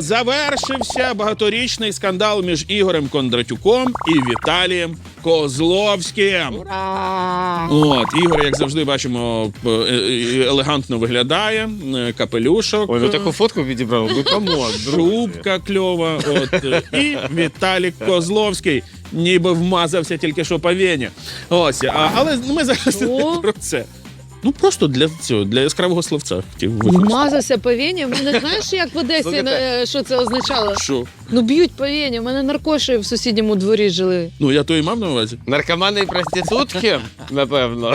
Завершився багаторічний скандал між Ігорем Кондратюком і Віталієм Козловським. От Ігор, як завжди, бачимо, е, е, елегантно виглядає, е, капелюшок. Ой, ну таку фотку відібрав. Ну камон. Шубка кльова. От, і Віталік Козловський ніби вмазався тільки що по вені. Ось, а, але ми зараз не про це. Ну просто для цього, для яскравого словця хотів використати. Вмазався по вені. Мене знаєш, як в Одесі е, що це означало? Що? Ну б'ють по вені. У мене наркоші в сусідньому дворі жили. Ну я то і мав на увазі. Наркомани і проститутки, напевно.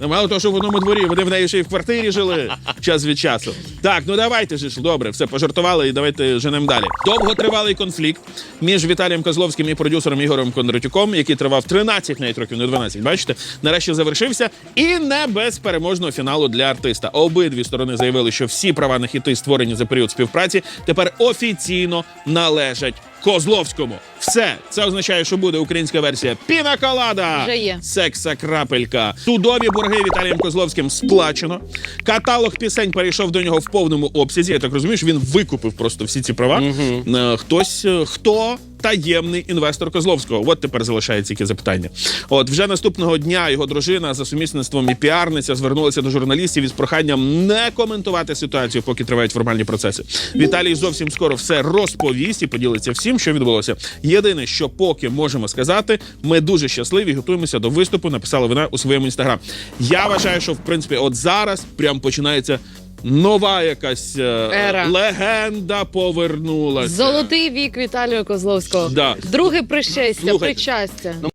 Ну, Мало того, що в одному дворі, вони в неї ще й в квартирі жили час від часу. Так, ну давайте ж, добре, все пожартували і давайте женемо далі. Довготривалий конфлікт між Віталієм Козловським і продюсером Ігорем Кондратюком, який тривав 13 навіть років, не 12, бачите, нарешті завершився. І не без переможного фіналу для артиста. Обидві сторони заявили, що всі права на хіти, створені за період співпраці, тепер офіційно належать Козловському. Все це означає, що буде українська версія Пінаколада. Вже є. Секса крапелька. Судові борги Віталієм Козловським сплачено. Каталог пісень перейшов до нього в повному обсязі. Я так розумію, що він викупив просто всі ці права. Е, Хтось е, хто. Таємний інвестор Козловського. От тепер залишається тільки запитання. От вже наступного дня його дружина за сумісництвом і піарниця звернулася до журналістів із проханням не коментувати ситуацію, поки тривають формальні процеси. Віталій зовсім скоро все розповість і поділиться всім, що відбулося. Єдине, що поки можемо сказати, ми дуже щасливі, і готуємося до виступу. Написала вона у своєму інстаграм. Я вважаю, що в принципі, от зараз прям починається. Нова якась е, Ера. легенда повернулася. Золотий вік Віталія Козловського. Да. Друге прищастя, Слухайте. причастя.